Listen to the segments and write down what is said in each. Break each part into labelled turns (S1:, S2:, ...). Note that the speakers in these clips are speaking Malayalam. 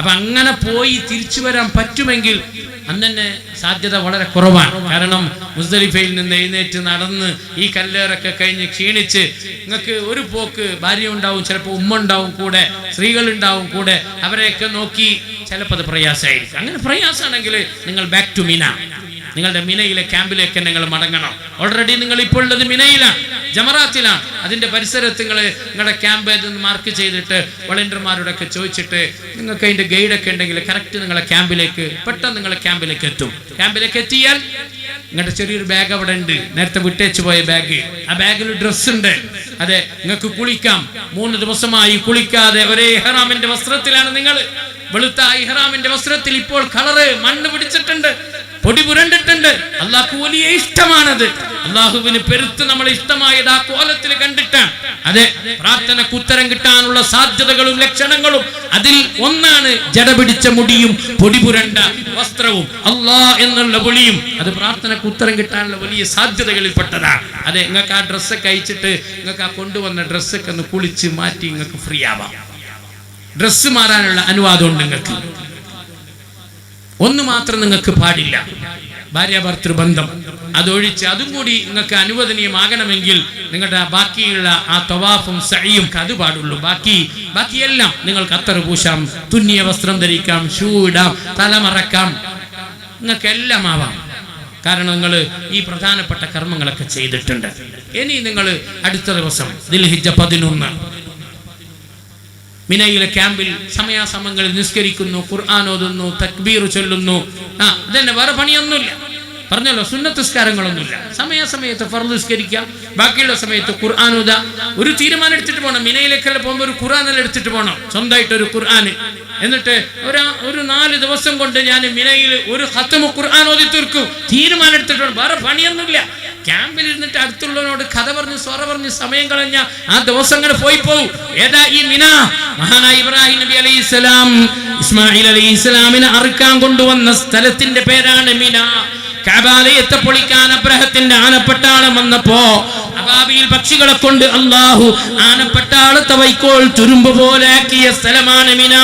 S1: അപ്പൊ അങ്ങനെ പോയി തിരിച്ചു വരാൻ പറ്റുമെങ്കിൽ അന്ന് തന്നെ സാധ്യത വളരെ കുറവാണ്. കാരണം മുസ്ദലിഫയിൽ നിന്ന് എഴുന്നേറ്റ് നടന്ന് ഈ കല്ലേറൊക്കെ കഴിഞ്ഞ് ക്ഷീണിച്ച് നിങ്ങൾക്ക് ഒരു പോക്ക് ഭാര്യ ഉണ്ടാവും ചിലപ്പോൾ ഉമ്മ ഉണ്ടാവും കൂടെ സ്ത്രീകൾ ഉണ്ടാവും കൂടെ അവരെയൊക്കെ നോക്കി ചിലപ്പോൾ അത് പ്രയാസമായിരിക്കും. അങ്ങനെ പ്രയാസമാണെങ്കിൽ നിങ്ങൾ ബാക്ക് ടു മിന നിങ്ങളുടെ മിനയിലെ ക്യാമ്പിലേക്ക് നിങ്ങൾ മടങ്ങണം. ഓൾറെഡി നിങ്ങൾ ഇപ്പോൾ ഉള്ളത് മിനയിലാണ്. ജമറാത്തിലാണ്. അതിന്റെ പരിസരത്ത് നിങ്ങൾ നിങ്ങളുടെ ക്യാമ്പ് ഏതെന്ന് മാർക്ക് ചെയ്തിട്ട് വളണ്ടിയർമാരോടൊക്കെ ചോദിച്ചിട്ട് നിങ്ങൾക്ക് അതിന്റെ ഗൈഡൊക്കെ ഉണ്ടെങ്കിൽ കറക്റ്റ് നിങ്ങളെ ക്യാമ്പിലേക്ക് പെട്ടെന്ന് നിങ്ങളെ ക്യാമ്പിലേക്ക് എത്തും. ക്യാമ്പിലേക്ക് എത്തിയാൽ നിങ്ങളുടെ ചെറിയൊരു ബാഗ് അവിടെ ഉണ്ട്. നേരത്തെ വിട്ടേച്ച് പോയ ബാഗ് ആ ബാഗിൽ ഡ്രസ് ഉണ്ട്. അതെ നിങ്ങൾക്ക് കുളിക്കാം. മൂന്ന് ദിവസമായി കുളിക്കാതെ ഒരേ ഇഹ്റാമിന്റെ വസ്ത്രത്തിലാണ് നിങ്ങൾ. വെളുത്ത ഇഹ്റാമിന്റെ വസ്ത്രത്തിൽ ഇപ്പോൾ കളറ് മണ്ണ് പിടിച്ചിട്ടുണ്ട്. പൊടി പുരണ്ടിട്ടുണ്ട്. അള്ളാഹു വലിയ ഇഷ്ടമാണത്. അള്ളാഹുവിന് പെരുത്ത് നമ്മളെ ഇഷ്ടമായത് ആ കോലത്തിൽ കണ്ടിട്ടാണ്. അതെ പ്രാർത്ഥനക്ക് ഉത്തരം കിട്ടാനുള്ള സാധ്യതകളും ലക്ഷണങ്ങളും അതിൽ ഒന്നാണ് ജടപിടിച്ച മുടിയും പൊടി പുരണ്ട വസ്ത്രവും. അള്ളാ എന്നുള്ള വിളിയും അത് പ്രാർത്ഥനക്ക് ഉത്തരം കിട്ടാനുള്ള വലിയ സാധ്യതകളിൽ പെട്ടതാണ് അതെ നിങ്ങൾക്ക് ആ ഡ്രസ്സൊക്കെ അയച്ചിട്ട് നിങ്ങൾക്ക് ആ കൊണ്ടുവന്ന ഡ്രസ്സൊക്കെ ഒന്ന് കുളിച്ച് മാറ്റി നിങ്ങൾക്ക് ഫ്രീ ആവാം. ഡ്രസ്സ് മാറാനുള്ള അനുവാദം ഉണ്ട് നിങ്ങൾക്ക് ഒന്ന് മാത്രം നിങ്ങൾക്ക് പാടില്ല. ഭാര്യ ഭർത്തൃ ബന്ധം. അതൊഴിച്ച് അതും കൂടി നിങ്ങൾക്ക് അനുവദനീയമാകണമെങ്കിൽ നിങ്ങളുടെ ബാക്കിയുള്ള ആ തവാഫും സഴിയും അത് പാടുള്ളൂ. ബാക്കി ബാക്കിയെല്ലാം നിങ്ങൾക്ക് അത്തർ പൂശാം. തുന്നിയ വസ്ത്രം ധരിക്കാം ഷൂ ഇടാം തലമറക്കാം നിങ്ങൾക്ക് എല്ലാം ആവാം. കാരണം നിങ്ങൾ ഈ പ്രധാനപ്പെട്ട കർമ്മങ്ങളൊക്കെ ചെയ്തിട്ടുണ്ട്. ഇനി നിങ്ങൾ അടുത്ത ദിവസം ദിൽഹിജ പതിനൊന്ന് മിനയിലെ ക്യാമ്പിൽ സമയാസമങ്ങളിൽ നിസ്കരിക്കുന്നു ഖുർആൻ ഓതുന്നു തക്ബീർ ചൊല്ലുന്നു. ആ ഇതന്നെ വേറെ പണിയൊന്നുമില്ല. പറഞ്ഞല്ലോ സുന്നത്തസ്കാരങ്ങളൊന്നുമില്ല. സമയാസമയത്ത് ഫർദ് നിസ്കരിക്കാം ബാക്കിയുള്ള സമയത്ത് ഖുർആൻ ഉദ ഒരു തീരുമാനം എടുത്തിട്ട് പോകണം മിനയിലേക്കെല്ലാം പോകുമ്പോൾ ഒരു ഖുർആൻ എല്ലാം എടുത്തിട്ട് പോകണം സ്വന്തമായിട്ട് ഒരു ഖുർആൻ. എന്നിട്ട് ഒരു ഒരു നാല് ദിവസം കൊണ്ട് ഞാൻ മിനയിൽ ഒരു ഹത്തമ ഖുർആൻ ഓതി തീർക്കും തീരുമാനം എടുത്തിട്ടുണ്ട് വേറെ പണിയൊന്നുമില്ല. ക്യാമ്പിൽ ഇരുന്നിട്ട് അടുത്തുള്ളവനോട് കഥ പറഞ്ഞ് സ്വറ പറഞ്ഞ് സമയം കളഞ്ഞ ആ ദിവസം അങ്ങനെ പോയി പോകും ഏതാ ഈ മിന? മഹാനായ ഇബ്രാഹിം നബി അലൈഹി സ്വലാം ഇസ്മായിൽ അലൈഹി സ്വലാമിനെ അറുക്കാൻ കൊണ്ടുവന്ന സ്ഥലത്തിന്റെ പേരാണ് മിന. കാബാലയത്തെ പൊളിക്കാൻ അബ്രഹത്തിന്റെ ആനപ്പെട്ടാളം വന്നപ്പോ അബാബിയിൽ പക്ഷികളെ കൊണ്ട് അള്ളാഹു ആനപ്പെട്ടാളത്തെ വൈക്കോൾ തുരുമ്പ് പോലെ ആക്കിയ സ്ഥലമാണ് മിന.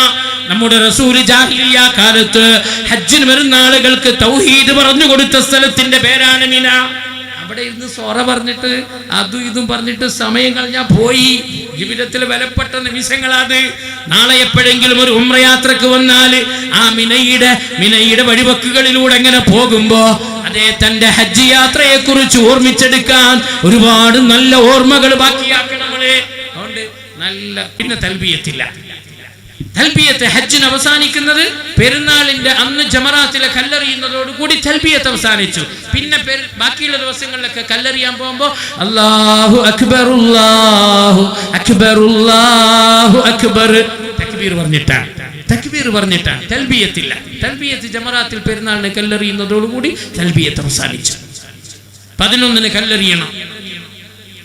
S1: നമ്മുടെ റസൂൽ ജാഹിലിയ കാലത്ത് ഹജ്ജിന് വരുന്ന ആളുകൾക്ക് തൗഹീദ് പറഞ്ഞു കൊടുത്ത സ്ഥലത്തിന്റെ പേരാണ് മിന. അവിടെ ഇരുന്ന് സൊറ പറഞ്ഞിട്ട് അതും ഇതും പറഞ്ഞിട്ട് സമയം കളഞ്ഞാ പോയി. ജീവിതത്തിൽ വിലപ്പെട്ട നിമിഷങ്ങളാത് നാളെ എപ്പോഴെങ്കിലും ഒരു ഉമ്രയാത്രക്ക് വന്നാൽ ആ മിനയുടെ മിനയുടെ വഴിവക്കുകളിലൂടെ എങ്ങനെ പോകുമ്പോ അതേ തന്റെ ഹജ്ജ് യാത്രയെ കുറിച്ച് ഓർമ്മിച്ചെടുക്കാൻ ഒരുപാട് നല്ല ഓർമ്മകൾ ബാക്കിയാക്കണം അതുകൊണ്ട് നല്ല പിന്നെ തൽബിയത്തില്ല. തൽബിയത്ത് ഹജ്ജിന് അവസാനിക്കുന്നത് പെരുന്നാളിന്റെ അന്ന് ജമറാത്തിലെ കല്ലെറിയുന്നതോട് കൂടി തൽബിയത്ത് അവസാനിച്ചു. പിന്നെ ബാക്കിയുള്ള ദിവസങ്ങളിലൊക്കെ കല്ലെറിയാൻ പോകുമ്പോ അല്ലാഹു അക്ബർ അല്ലാഹു അക്ബർ. അല്ലാഹു അക്ബർ തക്ബീർ പറഞ്ഞിട്ടാണ് തക്ബീർ പറഞ്ഞിട്ടാണ് തൽബിയത്തില്ല. തൽബിയത്ത് ജമറാത്തിൽ പെരുന്നാളിനെ കല്ലെറിയുന്നതോടുകൂടി തൽബിയത്ത് അവസാനിച്ചു. പതിനൊന്നിന് കല്ലെറിയണം.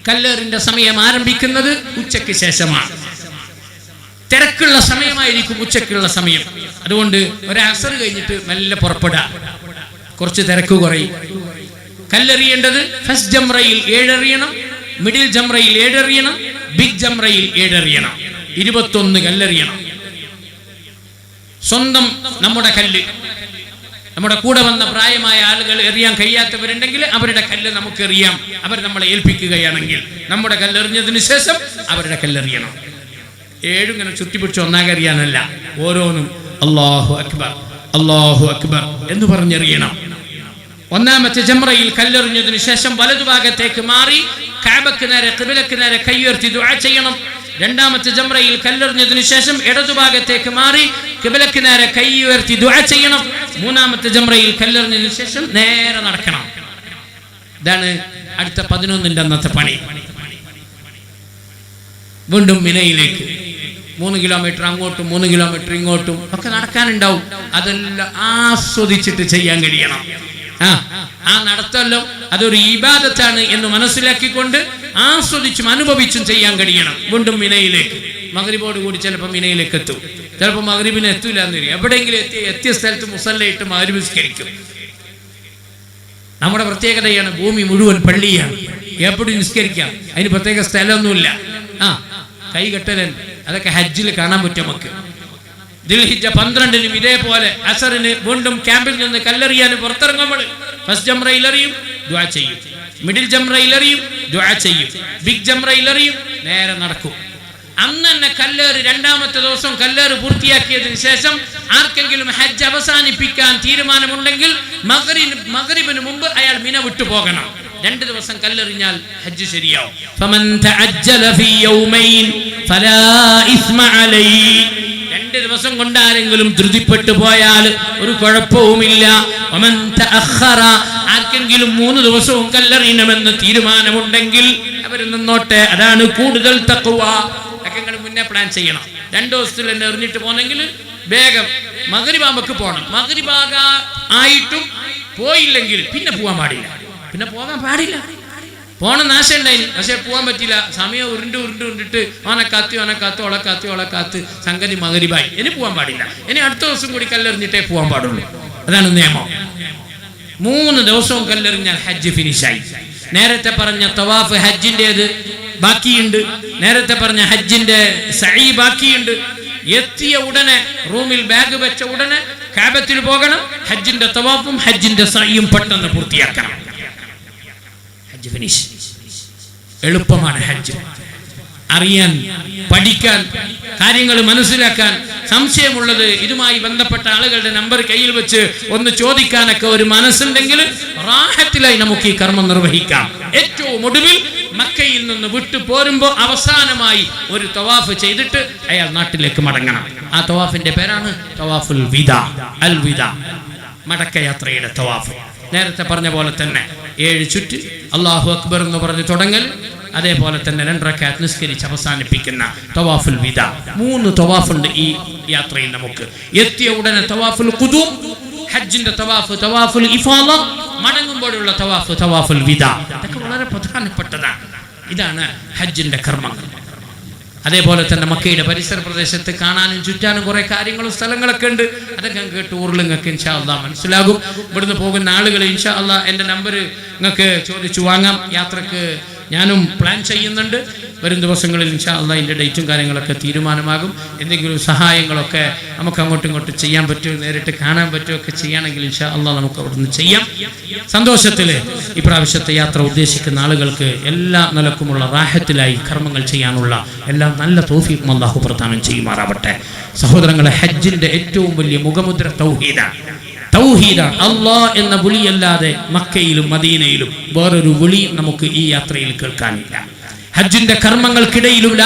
S1: കല്ലേറിന്റെ സമയം ആരംഭിക്കുന്നത് ഉച്ചയ്ക്ക് ശേഷമാണ്. തിരക്കുള്ള സമയമായിരിക്കും ഉച്ചക്കുള്ള സമയം. അതുകൊണ്ട് ഒരു അസർ കഴിഞ്ഞിട്ട് മെല്ലെ പുറപ്പെടുക കുറച്ച് തിരക്ക് കുറയും. കല്ലെറിയേണ്ടത് ഫസ്റ്റ് ജംറയിൽ ഏഴെറിയണം മിഡിൽ ജംറയിൽ ഏഴെറിയണം ബിഗ് ജംറയിൽ ഏഴെറിയണം. ഇരുപത്തൊന്ന് കല്ലെറിയണം. സ്വന്തം നമ്മുടെ കല്ല്. നമ്മുടെ കൂടെ വന്ന പ്രായമായ ആളുകൾ എറിയാൻ കഴിയാത്തവരുണ്ടെങ്കിൽ അവരുടെ കല്ല് നമുക്ക് എറിയാം. അവർ നമ്മളെ ഏൽപ്പിക്കുകയാണെങ്കിൽ നമ്മുടെ കല്ലെറിഞ്ഞതിന് ശേഷം അവരുടെ കല്ലെറിയണം. ഏഴും ഇങ്ങനെ ചുറ്റിപ്പിടിച്ച് ഒന്നാകറിയാനല്ല ഓരോന്നും അള്ളാഹു അക്ബർ അള്ളാഹു അക്ബർ എന്ന് പറഞ്ഞെറിയണം. ഒന്നാമത്തെ ജംറയിൽ കല്ലെറിഞ്ഞതിനു ശേഷം വലതുഭാഗത്തേക്ക് മാറി കാബക്ക് നേരെ കിബിലക്ക് നേരെ കൈയുയർത്തി ദുആ ചെയ്യണം. രണ്ടാമത്തെ ജംറയിൽ കല്ലെറിഞ്ഞതിനു ശേഷം ഇടതുഭാഗത്തേക്ക് മാറി കിബിലക്ക് നേരെ കൈ ഉയർത്തി ദുആ ചെയ്യണം. മൂന്നാമത്തെ ജംറയിൽ കല്ലെറിഞ്ഞതിനു ശേഷം നേരെ നടക്കണം. ഇതാണ് അടുത്ത പതിനൊന്നിന്റെ അന്നത്തെ പണി. വീണ്ടും മിനയിലേക്ക്. മൂന്ന് കിലോമീറ്റർ അങ്ങോട്ടും മൂന്ന് കിലോമീറ്റർ ഇങ്ങോട്ടും ഒക്കെ നടക്കാനുണ്ടാവും. അതെല്ലാം ആസ്വദിച്ചിട്ട് ചെയ്യാൻ കഴിയണം. ആ ആ നടത്തല്ലോ അതൊരു ഇബാദത്താണ് എന്ന് മനസ്സിലാക്കിക്കൊണ്ട് ആസ്വദിച്ചും അനുഭവിച്ചും ചെയ്യാൻ കഴിയണം. വീണ്ടും മിനയിലേക്ക്. മകരിബോട് കൂടി ചിലപ്പോൾ മിനയിലേക്ക് എത്തും. ചിലപ്പോൾ മകരിബിന് എത്തൂല എന്ന് വരും. എവിടെയെങ്കിലും എത്തി എത്തിയ സ്ഥലത്ത് മുസല്ലയിട്ട് മകരിബിസ്കരിക്കും നമ്മുടെ പ്രത്യേകതയാണ് ഭൂമി മുഴുവൻ പള്ളിയാണ്. എപ്പോഴും നിസ്കരിക്കാം. അതിന് പ്രത്യേക സ്ഥലമൊന്നുമില്ല. ആ കൈ കെട്ടലൻ. അതൊക്കെ ഹജ്ജിൽ കാണാൻ പറ്റും നമുക്ക്. ദിൽഹിജ പന്ത്രണ്ടിനും ഇതേപോലെ അസറിന് വീണ്ടും ക്യാമ്പിൽ നിന്ന് കല്ലെറിയാൻ പുറത്തിറങ്ങും നമ്മൾ ഫസ്റ്റ് ജംറയിൽ എറിയും ദ്വാ ചെയ്യും. മിഡിൽ ജംറയിൽ എറിയും ദ്വാ ചെയ്യും. ബിഗ് ജംറയിൽ എറിയും നേരെ നടക്കും. അന്ന് തന്നെ കല്ലേറ് രണ്ടാമത്തെ ദിവസം കല്ലേറ് പൂർത്തിയാക്കിയതിന് ശേഷം ആർക്കെങ്കിലും ഹജ്ജ് അവസാനിപ്പിക്കാൻ തീരുമാനമുണ്ടെങ്കിൽ മകരിന് മകരിബിന് മുമ്പ് അയാൾ മിന വിട്ടു പോകണം രണ്ട് ദിവസം കല്ലെറിഞ്ഞാൽ ഹജ്ജ് ശരിയാവും. രണ്ട് ദിവസം കൊണ്ട് ആരെങ്കിലും ധൃതിപ്പെട്ടു പോയാൽ ഒരു കുഴപ്പവുമില്ല. ആർക്കെങ്കിലും മൂന്ന് ദിവസവും കല്ലെറിയണമെന്ന് തീരുമാനമുണ്ടെങ്കിൽ അവർ നിന്നോട്ടെ അതാണ് കൂടുതൽ തക്കുവ ഒക്കെ നിങ്ങൾ മുന്നേ പ്ലാൻ ചെയ്യണം. രണ്ട് ദിവസത്തിൽ തന്നെ എറിഞ്ഞിട്ട് പോകണമെങ്കിൽ വേഗം മകരിബാമ്പക്ക് പോകണം മകരിബാക ആയിട്ടും പോയില്ലെങ്കിൽ പിന്നെ പോകാൻ പാടില്ല. പിന്നെ പോകാൻ പാടില്ല. പോണ നാശം ഉണ്ടായിന് പക്ഷെ പോകാൻ പറ്റില്ല സമയം ഉരുണ്ട് ഉരുണ്ട് ഉരുണ്ടിട്ട് ഓനെ കാത്തി ഓനെ കാത്ത് ഓളെ കാത്തി ഓളെ കാത്ത് സംഗതി മകരിബായി. ഇനി പോകാൻ പാടില്ല. ഇനി അടുത്ത ദിവസം കൂടി കല്ലെറിഞ്ഞിട്ടേ പോകാൻ പാടുള്ളൂ. അതാണ് നിയമം. മൂന്ന് ദിവസവും കല്ലെറിഞ്ഞാൽ ഹജ്ജ് ഫിനിഷായി നേരത്തെ പറഞ്ഞ തവാഫ് ഹജ്ജിന്റെത് ബാക്കിയുണ്ട്. നേരത്തെ പറഞ്ഞ ഹജ്ജിന്റെ സഈ ബാക്കിയുണ്ട്. എത്തിയ ഉടനെ റൂമിൽ ബാഗ് വെച്ച ഉടനെ കാബത്തിൽ പോകണം. ഹജ്ജിന്റെ തവാഫും ഹജ്ജിന്റെ സഹിയും പെട്ടെന്ന് പൂർത്തിയാക്കണം. ഹജ്ജ് ഫിനിഷ് എളുപ്പമാണ് ഹജ്ജ്. അറിയാൻ പഠിക്കാൻ കാര്യങ്ങൾ മനസ്സിലാക്കാൻ സംശയമുള്ളത്. ഇതുമായി ബന്ധപ്പെട്ട ആളുകളുടെ നമ്പർ കയ്യിൽ വെച്ച് ഒന്ന് ചോദിക്കാനൊക്കെ ഒരു മനസ്സുണ്ടെങ്കിൽ റാഹത്തിലായി നമുക്ക് ഈ കർമ്മം നിർവഹിക്കാം. ഏറ്റവും ഒടുവിൽ മക്കയിൽ നിന്ന് വിട്ടു പോരുമ്പോ അവസാനമായി ഒരു തവാഫ് ചെയ്തിട്ട് അയാൾ നാട്ടിലേക്ക് മടങ്ങണം. ആ തവാഫിന്റെ പേരാണ് തവാഫുൽ വിദ അൽ വിദ. മടക്കയാത്രയുടെ തവാഫ്. നേരത്തെ പറഞ്ഞ പോലെ തന്നെ ഏഴ് ചുറ്റ് അള്ളാഹു അക്ബർ എന്ന് പറഞ്ഞ് തുടങ്ങൽ അതേപോലെ തന്നെ രണ്ടരക്കാത്ത് നിസ്കരിച്ച് അവസാനിപ്പിക്കുന്ന തവാഫുൽ വിദ. മൂന്ന് തവാഫുണ്ട് ഈ യാത്രയിൽ നമുക്ക്. എത്തിയ ഉടനെ തവാഫുൽ കുതു ഹജ്ജിന്റെ തവാഫ് തവാഫുൽ ഇഫാല മടങ്ങുമ്പോഴുള്ള തവാഫ് തവാഫുൽ വിദ. ഇതൊക്കെ വളരെ പ്രധാനപ്പെട്ടതാണ്. ഇതാണ് ഹജ്ജിന്റെ കർമ്മങ്ങൾ. അതേപോലെ തന്നെ മക്കയുടെ പരിസര പ്രദേശത്ത് കാണാനും ചുറ്റാനും കുറെ കാര്യങ്ങളും സ്ഥലങ്ങളൊക്കെ ഉണ്ട്. അതൊക്കെ നിങ്ങൾക്ക് ടൂറിൽ നിങ്ങൾക്ക് ഇൻഷാ അള്ളാ മനസ്സിലാകും. ഇവിടുന്ന് പോകുന്ന ആളുകൾ ഇൻഷാ അള്ളാ എന്റെ നമ്പർ നിങ്ങൾക്ക് ചോദിച്ചു വാങ്ങാം. യാത്രയ്ക്ക് ഞാനും പ്ലാൻ ചെയ്യുന്നുണ്ട്. വരും ദിവസങ്ങളിൽ ഇൻഷാ അതിന്റെ ഡേറ്റും കാര്യങ്ങളൊക്കെ തീരുമാനമാകും. എന്തെങ്കിലും സഹായങ്ങളൊക്കെ നമുക്ക് അങ്ങോട്ടും ഇങ്ങോട്ടും ചെയ്യാൻ പറ്റുമോ നേരിട്ട് കാണാൻ പറ്റുമോ ഒക്കെ ചെയ്യുകയാണെങ്കിൽ ഇൻഷാ അള്ളാ നമുക്ക് അവിടുന്ന് ചെയ്യാം. സന്തോഷത്തിൽ ഇപ്രാവശ്യത്തെ യാത്ര ഉദ്ദേശിക്കുന്ന ആളുകൾക്ക് എല്ലാ നിലക്കുമുള്ള റാഹത്തിലായി കർമ്മങ്ങൾ ചെയ്യാനുള്ള എല്ലാ നല്ല തോഫിക്കും അള്ളാഹു പ്രദാനം ചെയ്യുമാറാവട്ടെ. സഹോദരങ്ങളെ ഹജ്ജിന്റെ ഏറ്റവും വലിയ മുഖമുദ്ര തൗഹീദാണ്. തൗഹീദാണ് അള്ളാ എന്ന വിളിയല്ലാതെ മക്കയിലും മദീനയിലും വേറൊരു വിളി നമുക്ക് ഈ യാത്രയിൽ കേൾക്കാനില്ല. ഹജ്ജിന്റെ കർമ്മങ്ങൾക്കിടയിലും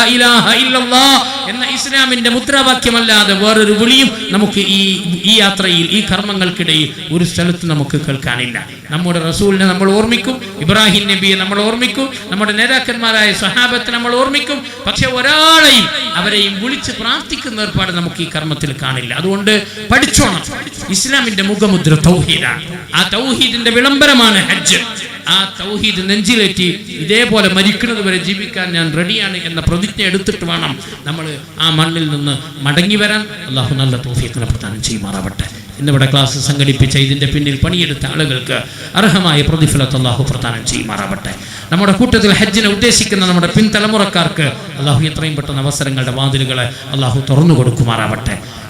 S1: എന്ന ഇസ്ലാമിന്റെ മുദ്രാവാക്യമല്ലാതെ വേറൊരു വിളിയും നമുക്ക് ഈ ഈ യാത്രയിൽ ഈ കർമ്മങ്ങൾക്കിടയിൽ ഒരു സ്ഥലത്ത് നമുക്ക് കേൾക്കാനില്ല. നമ്മുടെ റസൂലിനെ നമ്മൾ ഓർമ്മിക്കും ഇബ്രാഹിം നബിയെ നമ്മൾ ഓർമ്മിക്കും നമ്മുടെ നേതാക്കന്മാരായ സഹാബത്തെ നമ്മൾ ഓർമ്മിക്കും. പക്ഷെ ഒരാളെയും അവരെയും വിളിച്ച് പ്രാർത്ഥിക്കുന്ന ഏർപ്പാട് നമുക്ക് ഈ കർമ്മത്തിൽ കാണില്ല. അതുകൊണ്ട് പഠിച്ചോണം. ഇസ്ലാമിന്റെ മുഖമുദ്ര തൗഹീദാണ്. ആ തൗഹീദിന്റെ വിളംബരമാണ് ഹജ്ജ്. ആ തൗഹീദ് നെഞ്ചിലേറ്റി ഇതേപോലെ മരിക്കുന്നത് വരെ ജീവിക്കാൻ ഞാൻ റെഡിയാണ് എന്ന പ്രതിജ്ഞ എടുത്തിട്ട് വേണം നമ്മൾ ആ മണ്ണിൽ നിന്ന് മടങ്ങി വരാൻ. അള്ളാഹു നല്ല തൗഫീഖിനെ പ്രദാനം ചെയ്യുമാറാവട്ടെ. ഇന്നിവിടെ ക്ലാസ് സംഘടിപ്പിച്ച ഇതിന്റെ പിന്നിൽ പണിയെടുത്ത ആളുകൾക്ക് അർഹമായ പ്രതിഫലത്ത് അള്ളാഹു പ്രദാനം ചെയ്യുമാറാവട്ടെ. നമ്മുടെ കൂട്ടത്തിൽ ഹജ്ജിനെ ഉദ്ദേശിക്കുന്ന നമ്മുടെ പിൻതലമുറക്കാർക്ക് അള്ളാഹു എത്രയും പെട്ടെന്ന് അവസരങ്ങളുടെ വാതിലുകളെ അള്ളാഹു തുറന്നു കൊടുക്കുമാറാവട്ടെ.